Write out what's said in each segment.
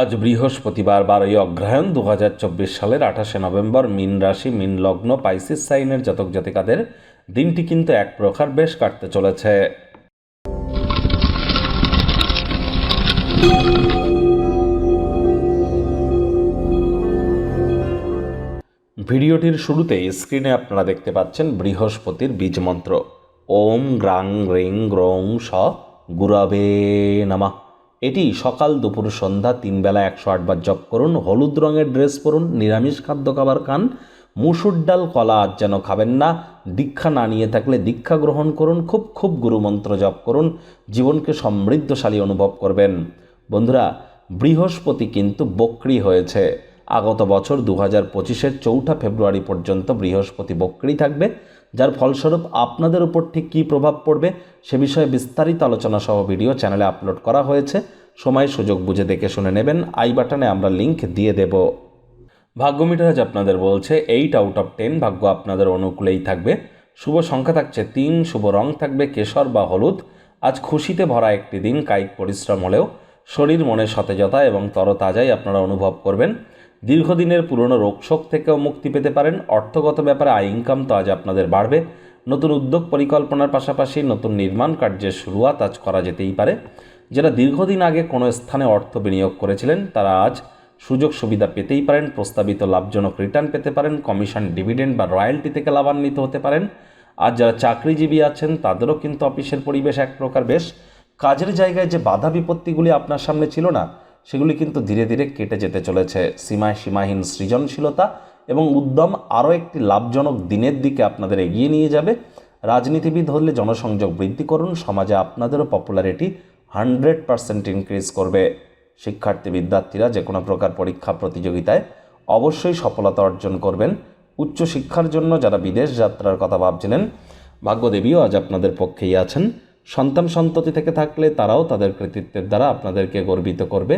আজ বৃহস্পতিবার, বারোই অগ্রহায়ণ দু হাজার চব্বিশ সালের আঠাশে নভেম্বর, মিন রাশি, মিন লগ্ন, পাইসিস সাইনের জাতক জাতিকাদের দিনটি কিন্তু এক প্রকার বেশ কাটতে চলেছে। ভিডিওটির শুরুতে স্ক্রিনে আপনারা দেখতে পাচ্ছেন বৃহস্পতির বীজ মন্ত্র। ওম গ্রাং রিং গ্রং স গুরবে নামা। এটি সকাল দুপুর সন্ধ্যা তিন বেলা একশো আটবার জপ করুন, হলুদ রঙের ড্রেস পরুন, নিরামিষ খাদ্য খাবার খান, মুসুর ডাল, কলা আজ যেন খাবেন না, দীক্ষা না নিয়ে থাকলে দীক্ষা গ্রহণ করুন, খুব খুব গুরুমন্ত্র জপ করুন, জীবনকে সমৃদ্ধশালী অনুভব করবেন। বন্ধুরা, বৃহস্পতি কিন্তু বক্রি হয়েছে। আগত বছর দু হাজার পঁচিশের চৌঠা ফেব্রুয়ারি পর্যন্ত বৃহস্পতি বক্রি থাকবে, যার ফলস্বরূপ আপনাদের উপর ঠিক কী প্রভাব পড়বে, সে বিষয়ে বিস্তারিত আলোচনা সহ ভিডিও চ্যানেলে আপলোড করা হয়েছে। সময়, সুযোগ বুঝে দেখে শুনে নেবেন। আই বাটনে আমরা লিংক দিয়ে দেব। ভাগ্য মিটার আপনাদের বলছে এইট আউট অফ টেন ভাগ্য আপনাদের অনুকূলেই থাকবে। শুভ সংখ্যা থাকছে তিন, শুভ রং থাকবে কেশর বা হলুদ। আজ খুশিতে ভরা একটি দিন, কায়িক পরিশ্রম হলেও শরীর, মনে সতেজতা এবং তরতাজাই আপনারা অনুভব করবেন। দীর্ঘদিনের পুরনো রোগশোক থেকেও মুক্তি পেতে পারেন। অর্থগত ব্যাপারে আয় ইনকাম তো আজ আপনাদের বাড়বে। নতুন উদ্যোগ, পরিকল্পনার পাশাপাশি নতুন নির্মাণ কার্যের শুরুয়াত আজ করা যেতেই পারে। যারা দীর্ঘদিন আগে কোনো স্থানে অর্থ বিনিয়োগ করেছিলেন, তারা আজ সুযোগ সুবিধা পেতেই পারেন, প্রস্তাবিত লাভজনক রিটার্ন পেতে পারেন কমিশন ডিভিডেন্ড বা রয়্যালটি থেকে লাভান্বিত হতে পারেন। আর যারা চাকরিজীবী আছেন, তাদেরও কিন্তু অফিসের পরিবেশ এক প্রকার বেশ। কাজের জায়গায় যে বাধা বিপত্তিগুলি আপনার সামনে ছিল না, সেগুলি কিন্তু ধীরে ধীরে কেটে যেতে চলেছে। সীমায় সীমাহীন সৃজনশীলতা এবং উদ্যম আরও একটি লাভজনক দিনের দিকে আপনাদের এগিয়ে নিয়ে যাবে। রাজনীতিবিদ হলে জনসংযোগ বৃদ্ধি করুন, সমাজে আপনাদেরও পপুলারিটি হান্ড্রেড পারসেন্ট ইনক্রিজ করবে শিক্ষার্থী বিদ্যার্থীরা যে কোনো প্রকার পরীক্ষা প্রতিযোগিতায় অবশ্যই সফলতা অর্জন করবেন। উচ্চশিক্ষার জন্য যারা বিদেশ যাত্রার কথা ভাবছিলেন, ভাগ্যদেবীও আজ আপনাদের পক্ষেই আছেন। সন্তান সন্ততি থেকে থাকলে তারাও তাদের কৃতিত্বের দ্বারা আপনাদেরকে গর্বিত করবে।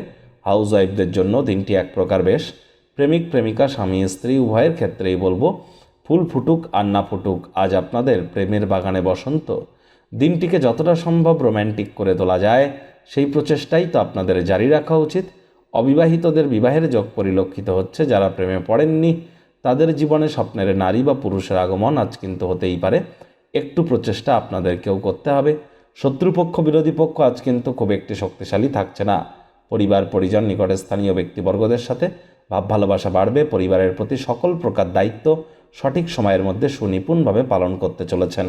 হাউস ওয়াইফদের জন্য দিনটি এক প্রকার বেশ। প্রেমিক, প্রেমিকা, স্বামী, স্ত্রী, উভয়ের ক্ষেত্রেই বলব, ফুল ফুটুক আর না ফুটুক, আজ আপনাদের প্রেমের বাগানে বসন্ত। দিনটিকে যতটা সম্ভব রোম্যান্টিক করে তোলা যায়, সেই প্রচেষ্টাই তো আপনাদের জারি রাখা উচিত। অবিবাহিতদের বিবাহের যোগ পরিলক্ষিত হচ্ছে, যারা প্রেমে পড়েননি, তাদের জীবনে স্বপ্নের নারী বা পুরুষের আগমন আজ কিন্তু হতেই পারে। একটু প্রচেষ্টা আপনাদেরকেও করতে হবে। শত্রুপক্ষ, বিরোধী পক্ষ আজ কিন্তু খুব একটি শক্তিশালী থাকছে না। পরিবার, পরিজন, নিকটে স্থানীয় ব্যক্তিবর্গদের সাথে ভাব ভালোবাসা বাড়বে, পরিবারের প্রতি সকল প্রকার দায়িত্ব সঠিক সময়ের মধ্যে সুনিপুণভাবে পালন করতে চলেছেন।